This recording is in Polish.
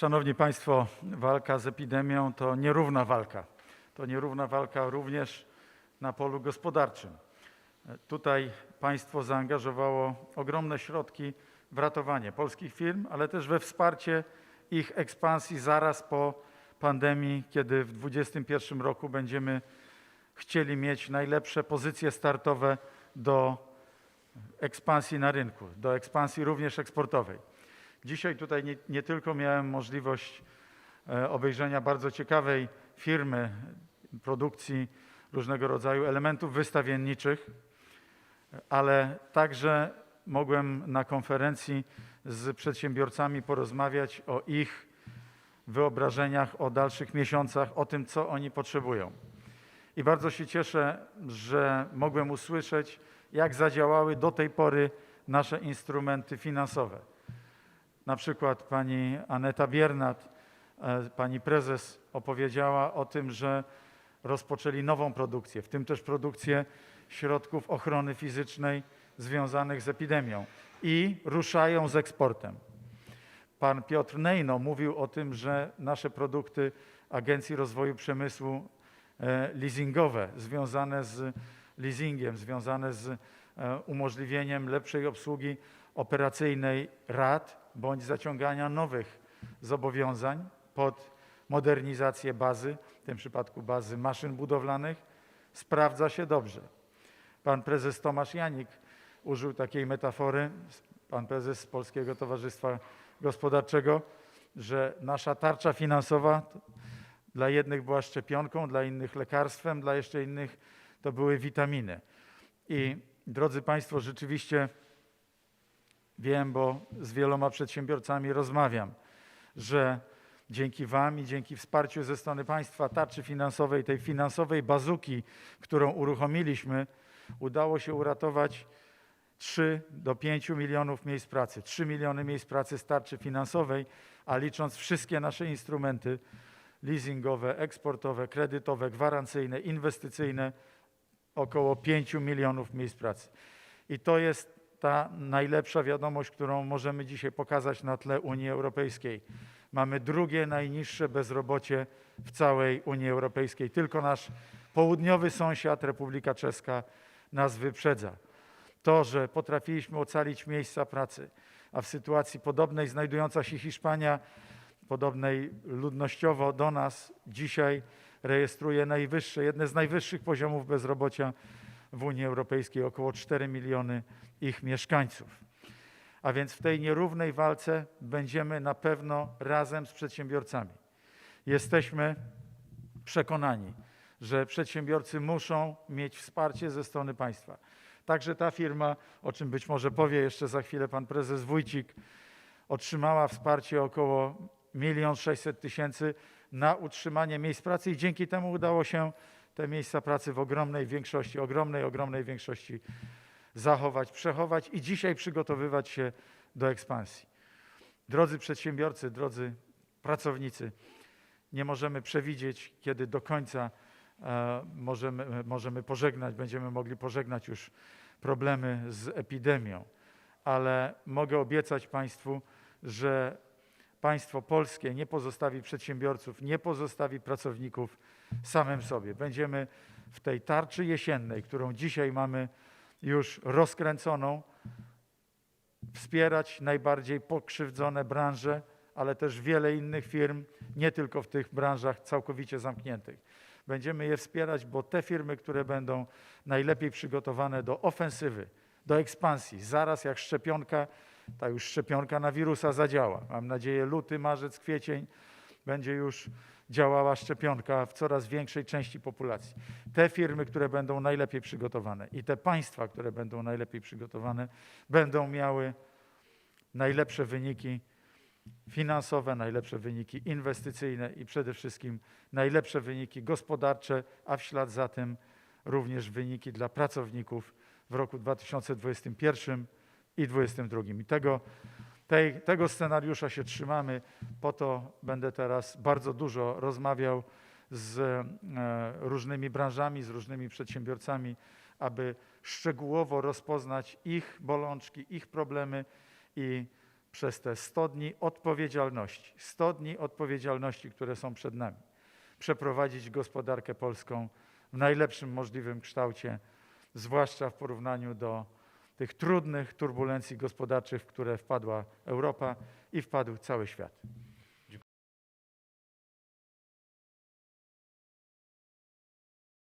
Szanowni Państwo, walka z epidemią to nierówna walka. To nierówna walka również na polu gospodarczym. Tutaj państwo zaangażowało ogromne środki w ratowanie polskich firm, ale też we wsparcie ich ekspansji zaraz po pandemii, kiedy w 2021 roku będziemy chcieli mieć najlepsze pozycje startowe do ekspansji na rynku, do ekspansji również eksportowej. Dzisiaj tutaj nie, nie tylko miałem możliwość e, obejrzenia bardzo ciekawej firmy produkcji różnego rodzaju elementów wystawienniczych, ale także mogłem na konferencji z przedsiębiorcami porozmawiać o ich wyobrażeniach, o dalszych miesiącach, o tym, co oni potrzebują. I bardzo się cieszę, że mogłem usłyszeć, jak zadziałały do tej pory nasze instrumenty finansowe. Na przykład pani Aneta Biernat, e, pani prezes opowiedziała o tym, że rozpoczęli nową produkcję, w tym też produkcję środków ochrony fizycznej związanych z epidemią i ruszają z eksportem. Pan Piotr Nejno mówił o tym, że nasze produkty Agencji Rozwoju Przemysłu e, leasingowe, związane z leasingiem, związane z e, umożliwieniem lepszej obsługi operacyjnej rad bądź zaciągania nowych zobowiązań pod modernizację bazy, w tym przypadku bazy maszyn budowlanych, sprawdza się dobrze. Pan prezes Tomasz Janik użył takiej metafory, pan prezes Polskiego Towarzystwa Gospodarczego, że nasza tarcza finansowa dla jednych była szczepionką, dla innych lekarstwem, dla jeszcze innych to były witaminy. I drodzy Państwo, rzeczywiście wiem, bo z wieloma przedsiębiorcami rozmawiam, że dzięki Wam i dzięki wsparciu ze strony państwa tarczy finansowej, tej finansowej bazuki, którą uruchomiliśmy, udało się uratować 3 do 5 milionów miejsc pracy. 3 miliony miejsc pracy z tarczy finansowej, a licząc wszystkie nasze instrumenty leasingowe, eksportowe, kredytowe, gwarancyjne, inwestycyjne, około 5 milionów miejsc pracy. I to jest ta najlepsza wiadomość, którą możemy dzisiaj pokazać na tle Unii Europejskiej. Mamy drugie najniższe bezrobocie w całej Unii Europejskiej. Tylko nasz południowy sąsiad, Republika Czeska, nas wyprzedza. To, że potrafiliśmy ocalić miejsca pracy, a w sytuacji podobnej znajdująca się Hiszpania, podobnej ludnościowo do nas, dzisiaj rejestruje najwyższe, jedne z najwyższych poziomów bezrobocia w Unii Europejskiej, około 4 miliony ich mieszkańców. A więc w tej nierównej walce będziemy na pewno razem z przedsiębiorcami. Jesteśmy przekonani, że przedsiębiorcy muszą mieć wsparcie ze strony państwa. Także ta firma, o czym być może powie jeszcze za chwilę pan prezes Wójcik, otrzymała wsparcie około 1 600 tysięcy na utrzymanie miejsc pracy i dzięki temu udało się te miejsca pracy w ogromnej większości, ogromnej, ogromnej większości zachować, przechować i dzisiaj przygotowywać się do ekspansji. Drodzy przedsiębiorcy, drodzy pracownicy, nie możemy przewidzieć, kiedy do końca e, możemy, możemy pożegnać, będziemy mogli pożegnać już problemy z epidemią, ale mogę obiecać Państwu, że państwo polskie nie pozostawi przedsiębiorców, nie pozostawi pracowników samym sobie. Będziemy w tej tarczy jesiennej, którą dzisiaj mamy już rozkręconą, wspierać najbardziej pokrzywdzone branże, ale też wiele innych firm, nie tylko w tych branżach całkowicie zamkniętych. Będziemy je wspierać, bo te firmy, które będą najlepiej przygotowane do ofensywy, do ekspansji, zaraz jak szczepionka, ta już szczepionka na wirusa zadziała. Mam nadzieję, luty, marzec, kwiecień będzie już działała szczepionka w coraz większej części populacji. Te firmy, które będą najlepiej przygotowane i te państwa, które będą najlepiej przygotowane, będą miały najlepsze wyniki finansowe, najlepsze wyniki inwestycyjne i przede wszystkim najlepsze wyniki gospodarcze, a w ślad za tym również wyniki dla pracowników w roku 2021 i 2022. I tego tej, tego scenariusza się trzymamy. Po to będę teraz bardzo dużo rozmawiał z e, różnymi branżami, z różnymi przedsiębiorcami, aby szczegółowo rozpoznać ich bolączki, ich problemy i przez te 100 dni odpowiedzialności, 100 dni odpowiedzialności, które są przed nami, przeprowadzić gospodarkę polską w najlepszym możliwym kształcie, zwłaszcza w porównaniu do tych trudnych turbulencji gospodarczych, w które wpadła Europa i wpadł cały świat.